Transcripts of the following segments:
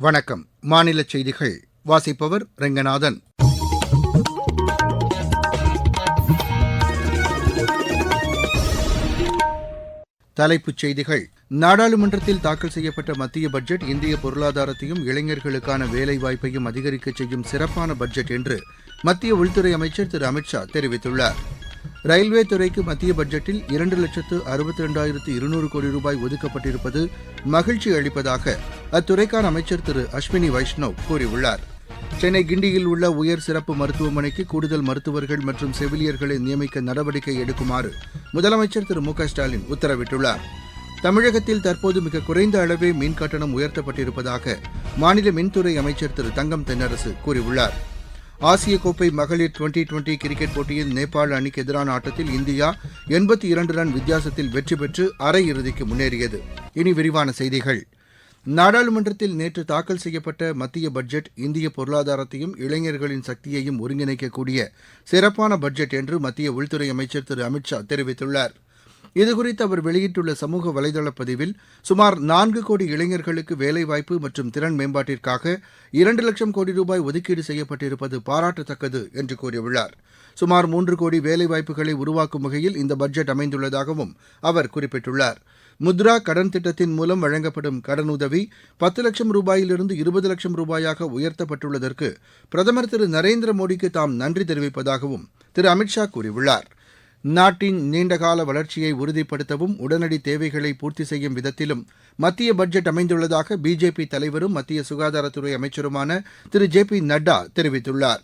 வணக்கம். மாநில செய்திகள். வாசிப்பவர் ரெங்கநாதன். தலைப்புச் செய்திகள். நாடாளுமன்றத்தில் தாக்கல் செய்யப்பட்ட மத்திய பட்ஜெட் இந்திய பொருளாதாரத்தையும் இளைஞர்களுக்கான வேலைவாய்ப்பையும் அதிகரிக்க செய்யும் சிறப்பான பட்ஜெட் என்று மத்திய உள்துறை அமைச்சர் திரு அமித்ஷா தெரிவித்துள்ளார். ரயில்வே துறைக்கு மத்திய பட்ஜெட்டில் இரண்டு லட்சத்து அறுபத்தி ரெண்டாயிரத்து இருநூறு கோடி ரூபாய் ஒதுக்கப்பட்டிருப்பது மகிழ்ச்சி அளிப்பதாக அத்துறைக்கான அமைச்சர் திரு அஸ்வினி வைஷ்ணவ் கூறியுள்ளார். சென்னை கிண்டியில் உள்ள உயர் சிறப்பு மருத்துவமனைக்கு கூடுதல் மருத்துவர்கள் மற்றும் செவிலியர்களை நியமிக்க நடவடிக்கை எடுக்குமாறு முதலமைச்சர் திரு மு க ஸ்டாலின் உத்தரவிட்டுள்ளார். தமிழகத்தில் தற்போது மிக குறைந்த அளவே மின் கட்டணம் உயர்த்தப்பட்டிருப்பதாக மாநில மின்துறை அமைச்சர் திரு தங்கம் தென்னரசு கூறியுள்ளார். ஆசிய கோப்பை மகளிர் டுவெண்டி டுவெண்டி கிரிக்கெட் போட்டியில் நேபாள அணிக்கு எதிரான ஆட்டத்தில் இந்தியா எண்பத்தி இரண்டு ரன் வித்தியாசத்தில் வெற்றி பெற்று அரையிறுதிக்கு முன்னேறியது. இனி விரிவான செய்திகள். நாடாளுமன்றத்தில் நேற்று தாக்கல் செய்யப்பட்ட மத்திய பட்ஜெட் இந்திய பொருளாதாரத்தையும் இளைஞர்களின் சக்தியையும் ஒருங்கிணைக்கக்கூடிய சிறப்பான பட்ஜெட் என்று மத்திய உள்துறை அமைச்சர் திரு அமித்ஷா தெரிவித்துள்ளார். இதுகுறித்து அவர் வெளியிட்டுள்ள சமூக வலைதள பதிவில் சுமார் நான்கு கோடி இளைஞர்களுக்கு வேலைவாய்ப்பு மற்றும் திறன் மேம்பாட்டிற்காக இரண்டு லட்சம் கோடி ரூபாய் ஒதுக்கீடு செய்யப்பட்டிருப்பது பாராட்டத்தக்கது என்று கூறியுள்ளார். சுமார் மூன்று கோடி வேலைவாய்ப்புகளை உருவாக்கும் வகையில் இந்த பட்ஜெட் அமைந்துள்ளதாகவும் அவர் குறிப்பிட்டுள்ளார். முத்ரா கடன் திட்டத்தின் மூலம் வழங்கப்படும் கடனுதவி பத்து லட்சம் ரூபாயிலிருந்து இருபது லட்சம் ரூபாயாக உயர்த்தப்பட்டுள்ளதற்கு பிரதமர் திரு நரேந்திர மோடிக்கு தாம் நன்றி தெரிவிப்பதாகவும் திரு அமித்ஷா கூறியுள்ளார். நாட்டின் நீண்டகால வளர்ச்சியை உறுதிப்படுத்தவும் உடனடி தேவைகளை பூர்த்தி செய்யும் விதத்திலும் மத்திய பட்ஜெட் அமைந்துள்ளதாக பிஜேபி தலைவரும் மத்திய சுகாதாரத்துறை அமைச்சருமான திரு ஜே பி நட்டா தெரிவித்துள்ளார்.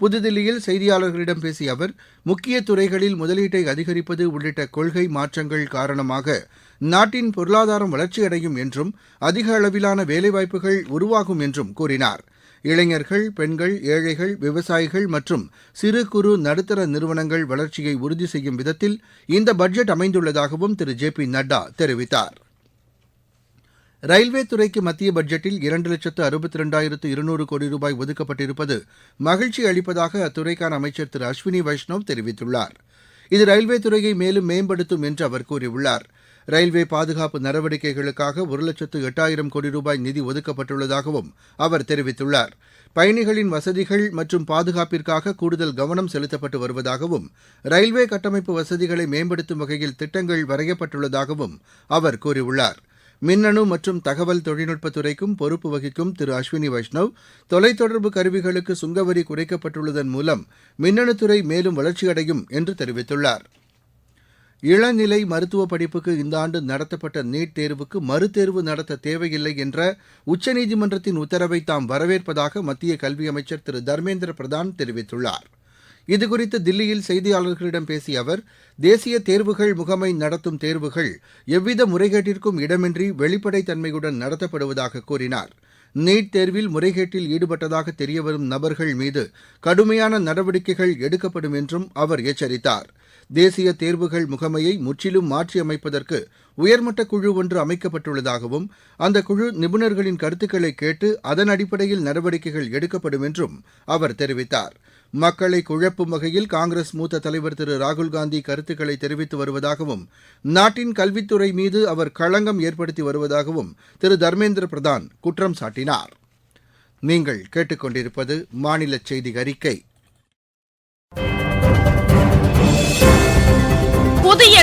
புதுதில்லியில் செய்தியாளர்களிடம் பேசிய அவர் முக்கிய துறைகளில் முதலீட்டை அதிகரிப்பது உள்ளிட்ட கொள்கை மாற்றங்கள் காரணமாக நாட்டின் பொருளாதாரம் வளர்ச்சியடையும் என்றும் அதிக அளவிலான வேலைவாய்ப்புகள் உருவாகும் என்றும் கூறினார். இளைஞர்கள் பெண்கள் ஏழைகள் விவசாயிகள் மற்றும் சிறு குறு நடுத்தர நிறுவனங்கள் வளர்ச்சியை உறுதி செய்யும் விதத்தில் இந்த பட்ஜெட் அமைந்துள்ளதாகவும் திரு. ஜே. பி. நட்டா தெரிவித்தார். ரயில்வே துறைக்கு மத்திய பட்ஜெட்டில் இரண்டு லட்சத்து அறுபத்தி ரெண்டாயிரத்து இருநூறு கோடி ரூபாய் ஒதுக்கப்பட்டிருப்பது மகிழ்ச்சி அளிப்பதாக அத்துறைக்கான அமைச்சர் திரு. அஸ்வினி வைஷ்ணவ் தெரிவித்துள்ளார். இது ரயில்வே துறையை மேலும் மேம்படுத்தும் என்று அவர் கூறியுள்ளார். ரயில்வே பாதுகாப்பு நடவடிக்கைகளுக்காக ஒரு லட்சத்து எட்டாயிரம் கோடி ரூபாய் நிதி ஒதுக்கப்பட்டுள்ளதாகவும் அவர் தெரிவித்துள்ளார். பயணிகளின் வசதிகள் மற்றும் பாதுகாப்பிற்காக கூடுதல் கவனம் செலுத்தப்பட்டு வருவதாகவும் ரயில்வே கட்டமைப்பு வசதிகளை மேம்படுத்தும் வகையில் திட்டங்கள் வரையப்பட்டுள்ளதாகவும் அவர் கூறியுள்ளார். மின்னணு மற்றும் தகவல் தொழில்நுட்பத் துறைக்கும் பொறுப்பு வகிக்கும் திரு அஸ்வினி வைஷ்ணவ் தொலைத்தொடர்பு கருவிகளுக்கு சுங்கவரி குறைக்கப்பட்டுள்ளதன் மூலம் மின்னணுத்துறை மேலும் வளர்ச்சியடையும் என்று தெரிவித்துள்ளார். இளநிலை மருத்துவ படிப்புக்கு இந்த ஆண்டு நடத்தப்பட்ட நீட் தேர்வுக்கு மறுதேர்வு நடத்த தேவையில்லை என்ற உச்சநீதிமன்றத்தின் உத்தரவை தாம் வரவேற்பதாக மத்திய கல்வி அமைச்சர் திரு தர்மேந்திர பிரதான் தெரிவித்துள்ளார். இதுகுறித்து தில்லியில் செய்தியாளர்களிடம் பேசிய அவர் தேசிய தேர்வுகள் முகமை நடத்தும் தேர்வுகள் எவ்வித முறைகேட்டிற்கும் இடமின்றி வெளிப்படைத்தன்மையுடன் நடத்தப்படுவதாக கூறினார். நீட் தேர்வில் முறைகேட்டில் ஈடுபட்டதாக தெரியவரும் நபர்கள் மீது கடுமையான நடவடிக்கைகள் எடுக்கப்படும் என்றும் அவர் எச்சரித்தார். தேசிய தேர்வுகள் முகமையை முற்றிலும் மாற்றியமைப்பதற்கு உயர்மட்ட குழு ஒன்று அமைக்கப்பட்டுள்ளதாகவும் அந்த குழு நிபுணர்களின் கருத்துக்களை கேட்டு அதன் அடிப்படையில் நடவடிக்கைகள் எடுக்கப்படும் என்றும் அவர் தெரிவித்தார். மக்களை குழப்பும் வகையில் காங்கிரஸ் மூத்த தலைவர் திரு ராகுல்காந்தி கருத்துக்களை தெரிவித்து வருவதாகவும் நாட்டின் கல்வித்துறை மீது அவர் களங்கம் ஏற்படுத்தி வருவதாகவும் திரு தர்மேந்திர பிரதான் குற்றம் சாட்டினார். நீங்கள் கேட்டுக்கொண்டிருப்பது மாநில செய்தி அறிக்கை.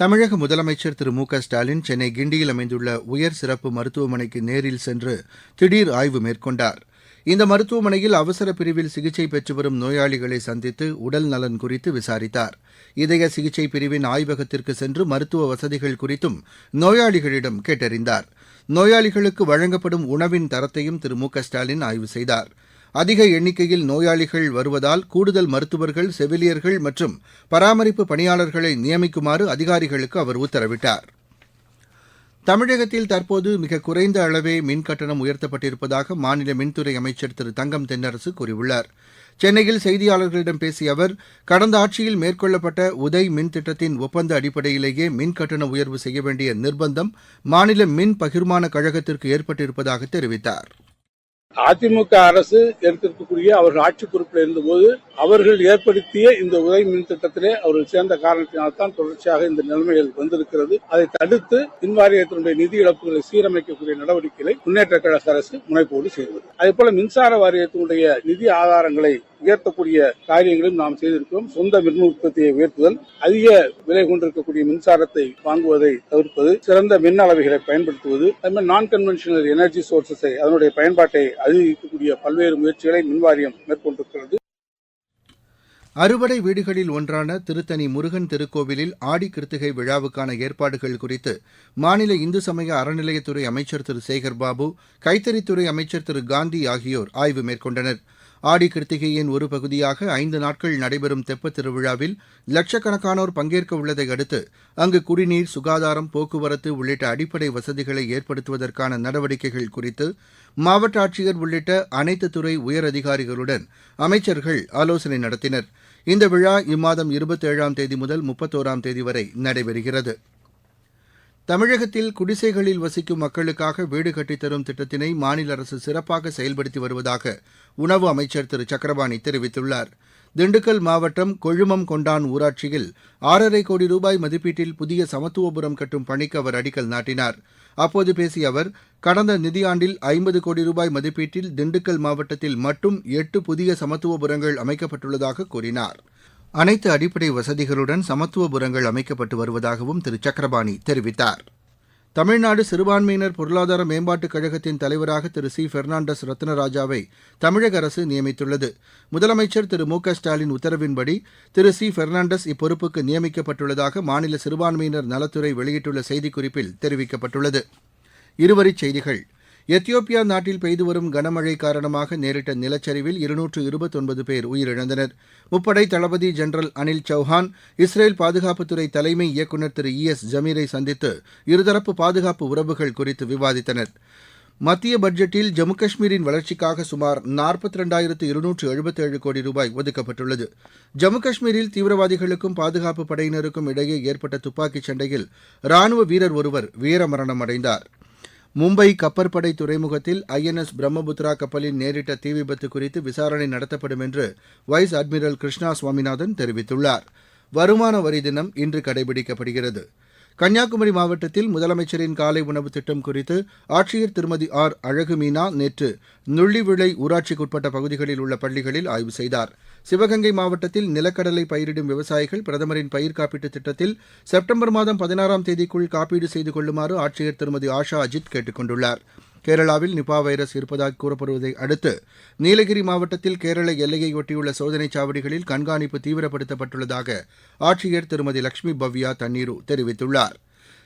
தமிழக முதலமைச்சர் திரு மு க ஸ்டாலின் சென்னை கிண்டியில் அமைந்துள்ள உயர் சிறப்பு மருத்துவமனைக்கு நேரில் சென்று திடீர் ஆய்வு மேற்கொண்டார். இந்த மருத்துவமனையில் அவசர பிரிவில் சிகிச்சை பெற்று வரும் நோயாளிகளை சந்தித்து உடல் நலன் குறித்து விசாரித்தார். இதய சிகிச்சை பிரிவின் ஆய்வகத்திற்கு சென்று மருத்துவ வசதிகள் குறித்தும் நோயாளிகளிடம் கேட்டறிந்தார். நோயாளிகளுக்கு வழங்கப்படும் உணவின் தரத்தையும் திரு மு க ஸ்டாலின் ஆய்வு செய்தார். அதிக எண்ணிக்கையில் நோயாளிகள் வருவதால் கூடுதல் மருத்துவர்கள் செவிலியர்கள் மற்றும் பராமரிப்பு பணியாளர்களை நியமிக்குமாறு அதிகாரிகளுக்கு அவர் உத்தரவிட்டார். தமிழகத்தில் தற்போது மிக குறைந்த அளவே மின் கட்டணம் உயர்த்தப்பட்டிருப்பதாக மாநில மின்துறை அமைச்சர் திரு தங்கம் தென்னரசு கூறியுள்ளார். சென்னையில் செய்தியாளர்களிடம் பேசிய அவர் கடந்த ஆட்சியில் மேற்கொள்ளப்பட்ட உதய் மின் திட்டத்தின் ஒப்பந்த அடிப்படையிலேயே மின் கட்டண உயர்வு செய்ய வேண்டிய நிர்பந்தம் மாநில மின் பகிர்மான கழகத்திற்கு ஏற்பட்டிருப்பதாக தெரிவித்தார். அதிமுக அரசு எடுத்திருக்கக்கூடிய அவர்கள் ஆட்சி பொறுப்பில் இருந்தபோது அவர்கள் ஏற்படுத்திய இந்த உதவி மின் திட்டத்திலே அவர்கள் சேர்ந்த காரணத்தினால்தான் தொடர்ச்சியாக இந்த நிலைமைகள் வந்திருக்கிறது. அதை தடுத்து மின் வாரியத்தினுடைய நிதி இழப்புகளை சீரமைக்கக்கூடிய நடவடிக்கைகளை முன்னேற்ற கழக அரசு முனைப்போடு செய்தது அதே போல மின்சார வாரியத்தினுடைய நிதி ஆதாரங்களை உயர்த்தக்கூடிய காரியங்களும் நாம் செய்திருக்கிறோம். சொந்த மின் உற்பத்தியை உயர்த்துதல் அதிக விலை கொண்டிருக்கக்கூடிய மின்சாரத்தை வாங்குவதை தவிர்ப்பது சிறந்த மின் அளவைகளை பயன்படுத்துவது அதுமாதிரி நான் கன்வென்ஷனல் எனர்ஜி சோர்சஸை அதனுடைய பயன்பாட்டை அதிகரிக்கக்கூடிய பல்வேறு முயற்சிகளை மின்வாரியம் மேற்கொண்டிருக்கிறது. அறுபடை வீடுகளில் ஒன்றான திருத்தணி முருகன் திருக்கோவிலில் ஆடி கிருத்திகை விழாவுக்கான ஏற்பாடுகள் குறித்து மாநில இந்து சமய அறநிலையத்துறை அமைச்சர் திரு சேகர்பாபு கைத்தறித்துறை அமைச்சர் திரு காந்தி ஆகியோர் ஆய்வு மேற்கொண்டனர். ஆடி கிருத்திகையின் ஒரு பகுதியாக ஐந்து நாட்கள் நடைபெறும் தெப்பத் திருவிழாவில் லட்சக்கணக்கானோர் பங்கேற்க உள்ளதை அடுத்து அங்கு குடிநீர் சுகாதாரம் போக்குவரத்து உள்ளிட்ட அடிப்படை வசதிகளை ஏற்படுத்துவதற்கான நடவடிக்கைகள் குறித்து மாவட்ட ஆட்சியர் உள்ளிட்ட அனைத்து துறை உயரதிகாரிகளுடன் அமைச்சர்கள் ஆலோசனை நடத்தினர். இந்த விழா இம்மாதம் இருபத்தேழாம் தேதி முதல் முப்பத்தோராம் தேதி வரை நடைபெறுகிறது. தமிழகத்தில் குடிசைகளில் வசிக்கும் மக்களுக்காக வீடு கட்டித்தரும் திட்டத்தினை மாநில அரசு சிறப்பாக செயல்படுத்தி வருவதாக உணவு அமைச்சர் திரு. சக்கரபாணி தெரிவித்துள்ளார். திண்டுக்கல் மாவட்டம் கொழுமம் கொண்டான் ஊராட்சியில் ஆறரை கோடி ரூபாய் மதிப்பீட்டில் புதிய சமத்துவபுரம் கட்டும் பணிக்கு அவர் அடிக்கல் நாட்டினார். அப்போது பேசிய அவர் கடந்த நிதியாண்டில் ஐம்பது கோடி ரூபாய் மதிப்பீட்டில் திண்டுக்கல் மாவட்டத்தில் மட்டும் எட்டு புதிய சமத்துவபுரங்கள் அமைக்கப்பட்டுள்ளதாக கூறினார். அனைத்து அடிப்படை வசதிகளுடன் சமத்துவபுரங்கள் அமைக்கப்பட்டு வருவதாகவும் திரு. சக்கரபாணி தெரிவித்தார். தமிழ்நாடு சிறுபான்மையினர் பொருளாதார மேம்பாட்டுக் கழகத்தின் தலைவராக திரு. சி. பெர்னாண்டஸ் ரத்னராஜாவை தமிழக அரசு நியமித்துள்ளது. முதலமைச்சர் திரு. மு. க. ஸ்டாலின் உத்தரவின்படி திரு. சி. பெர்னாண்டஸ் இப்பொறுப்புக்கு நியமிக்கப்பட்டுள்ளதாக மாநில சிறுபான்மையினர் நலத்துறை வெளியிட்டுள்ள செய்திக்குறிப்பில் தெரிவிக்கப்பட்டுள்ளது. இருவரிச் செய்திகள். எத்தியோப்பியா நாட்டில் பெய்து வரும் கனமழை காரணமாக நேரிட்ட நிலச்சரிவில் இருநூற்று இருபத்தொன்பது பேர் உயிரிழந்தனர். முப்படை தளபதி ஜெனரல் அனில் சௌஹான் இஸ்ரேல் பாதுகாப்புத்துறை தலைமை இயக்குநர் திரு இ எஸ் ஜமீரை சந்தித்து இருதரப்பு பாதுகாப்பு உறவுகள் குறித்து விவாதித்தனர். மத்திய பட்ஜெட்டில் ஜம்மு காஷ்மீரின் வளர்ச்சிக்காக சுமார் நாற்பத்தி ரெண்டாயிரத்து இருநூற்று எழுபத்தேழு கோடி ரூபாய் ஒதுக்கப்பட்டுள்ளது. ஜம்மு காஷ்மீரில் தீவிரவாதிகளுக்கும் பாதுகாப்பு படையினருக்கும் இடையே ஏற்பட்ட துப்பாக்கிச் சண்டையில் ராணுவ வீரர் ஒருவர் வீரமரணம் அடைந்தார். மும்பை கப்பற்படை துறைமுகத்தில் ஐஎன்எஸ் பிரம்மபுத்ரா கப்பலின் நேரிட்ட தீ விபத்து குறித்து விசாரணை நடத்தப்படும் என்று வைஸ் அட்மிரல் கிருஷ்ணா சுவாமிநாதன் தெரிவித்துள்ளார். வருமான வரி தினம் இன்று கடைபிடிக்கப்படுகிறது. கன்னியாகுமரி மாவட்டத்தில் முதலமைச்சரின் காலை உணவு திட்டம் குறித்து ஆட்சியர் திருமதி ஆர். அழகுமீனா நேற்று நுள்ளிவிளை ஊராட்சிக்குட்பட்ட பகுதிகளில் உள்ள பள்ளிகளில் ஆய்வு செய்தார். சிவகங்கை மாவட்டத்தில் நிலக்கடலை பயிரிடும் விவசாயிகள் பிரதமரின் பயிர் காப்பீட்டுத் திட்டத்தில் செப்டம்பர் மாதம் பதினாறாம் தேதிக்குள் காப்பீடு செய்து கொள்ளுமாறு ஆட்சியர் திருமதி ஆஷா அஜித் கேட்டுக் கொண்டுள்ளாா் கேரளாவில் நிபா வைரஸ் இருப்பதாக கூறப்படுவதை அடுத்து நீலகிரி மாவட்டத்தில் கேரள எல்லையை ஒட்டியுள்ள சோதனைச் சாவடிகளில் கண்காணிப்பு தீவிரப்படுத்தப்பட்டுள்ளதாக ஆட்சியர் திருமதி லட்சுமி பவ்யா தண்ணீரு தெரிவித்துள்ளார்.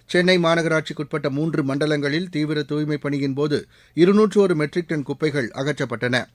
சென்னை மாநகராட்சிக்குட்பட்ட மூன்று மண்டலங்களில் தீவிர தூய்மைப் பணியின் போது இருநூற்று ஒரு மெட்ரிக் டன் குப்பைகள் அகற்றப்பட்டன.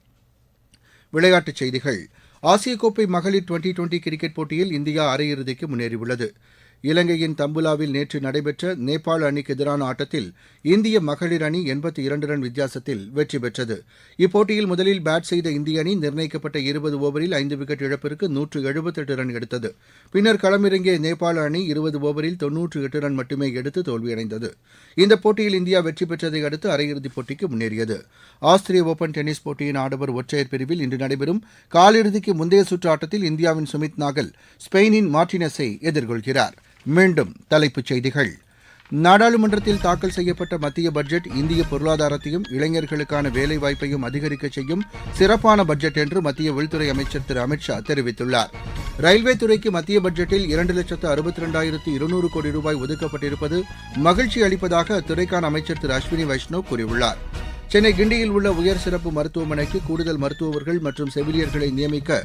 விளையாட்டுச் செய்திகள். ஆசிய கோப்பை மகளிர் டுவெண்டி டுவெண்டி கிரிக்கெட் போட்டியில் இந்தியா அரையிறுதிக்கு முன்னேறியுள்ளது. இலங்கையின் தம்புலாவில் நேற்று நடைபெற்ற நேபாள அணிக்கு எதிரான ஆட்டத்தில் இந்திய மகளிர் அணி எண்பத்தி இரண்டு ரன் வித்தியாசத்தில் வெற்றி பெற்றது. இப்போட்டியில் முதலில் பேட் செய்த இந்திய அணி நிர்ணயிக்கப்பட்ட இருபது ஓவரில் ஐந்து விக்கெட் இழப்பிற்கு நூற்று எழுபத்தெட்டு ரன் எடுத்தது. பின்னர் களமிறங்கிய நேபாள அணி இருபது ஓவரில் தொன்னூற்று எட்டு ரன் மட்டுமே எடுத்து தோல்வியடைந்தது. இந்த போட்டியில் இந்தியா வெற்றி பெற்றதை அடுத்து அரையிறுதிப் போட்டிக்கு முன்னேறியது. ஆஸ்திரிய ஓபன் டென்னிஸ் போட்டியின் ஆடவர் ஒற்றையர் பிரிவில் இன்று நடைபெறும் காலிறுதிக்கு முந்தைய சுற்று ஆட்டத்தில் இந்தியாவின் சுமித் நாகல் ஸ்பெயினின் மார்டினஸை எதிர்கொள்கிறார். மீண்டும் தலைப்புச் செய்திகள். நாடாளுமன்றத்தில் தாக்கல் செய்யப்பட்ட மத்திய பட்ஜெட் இந்திய பொருளாதாரத்தையும் இளைஞர்களுக்கான வேலைவாய்ப்பையும் அதிகரிக்க செய்யும் சிறப்பான பட்ஜெட் என்று மத்திய உள்துறை அமைச்சர் திரு அமித்ஷா தெரிவித்துள்ளார். ரயில்வே துறைக்கு மத்திய பட்ஜெட்டில் இரண்டு லட்சத்து அறுபத்தி ரெண்டாயிரத்து இருநூறு கோடி ரூபாய் ஒதுக்கப்பட்டிருப்பது மகிழ்ச்சி அளிப்பதாக அத்துறைக்கான அமைச்சர் திரு அஸ்வினி வைஷ்ணவ் கூறியுள்ளார். சென்னை கிண்டியில் உள்ள உயர் சிறப்பு மருத்துவமனைக்கு கூடுதல் மருத்துவர்கள் மற்றும் செவிலியர்களை நியமிக்க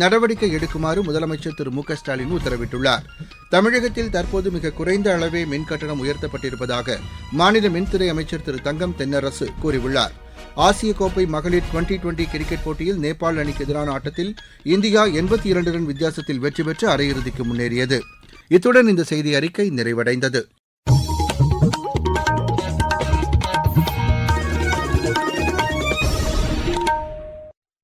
நடவடிக்கை எடுக்குமாறு முதலமைச்சர் திரு மு க ஸ்டாலின் உத்தரவிட்டுள்ளார். தமிழகத்தில் தற்போது மிக குறைந்த அளவே மின் கட்டணம் உயர்த்தப்பட்டிருப்பதாக மாநில மின்துறை அமைச்சர் திரு தங்கம் தென்னரசு கூறியுள்ளார். ஆசிய கோப்பை மகளிர் டுவெண்டி டுவெண்டி கிரிக்கெட் போட்டியில் நேபாள் அணிக்கு எதிரான ஆட்டத்தில் இந்தியா எண்பத்தி இரண்டு ரன் வித்தியாசத்தில் வெற்றி பெற்று அரையிறுதிக்கு முன்னேறியது. இத்துடன் இந்த செய்தி அறிக்கை நிறைவடைந்தது.